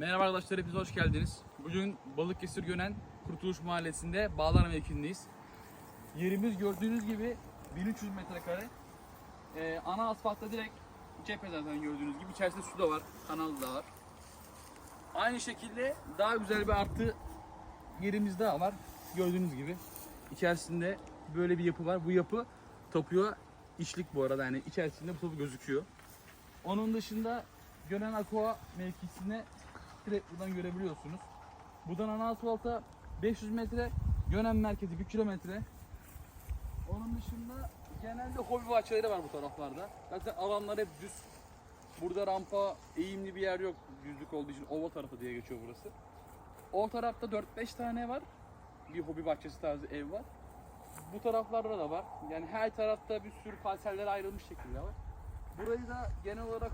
Merhaba arkadaşlar, hepiniz hoş geldiniz. Bugün Balıkesir Gönen Kurtuluş Mahallesi'nde Bağlar mevkindeyiz. Yerimiz gördüğünüz gibi 1300 metrekare. Ee, ana asfaltta direkt cephe zaten gördüğünüz gibi. İçerisinde su da var, kanal da var. Aynı şekilde daha güzel bir artı yerimiz daha var. Gördüğünüz gibi. İçerisinde böyle bir yapı var. Bu yapı tapuya içlik bu arada. Yani içerisinde bu tapu gözüküyor. Onun dışında Gönen Aqua mevkisine direkt buradan görebiliyorsunuz. Buradan ana asfalta 500 metre, Gönen merkezi 1 kilometre. Onun dışında genelde hobi bahçeleri var bu taraflarda. Zaten alanlar hep düz. Burada rampa, eğimli bir yer yok düzlük olduğu için ova tarafı diye geçiyor burası. O tarafta 4-5 tane var. Bir hobi bahçesi tarzı ev var. Bu taraflarda da var. Yani her tarafta bir sürü parseller ayrılmış şekilde var. Burayı da genel olarak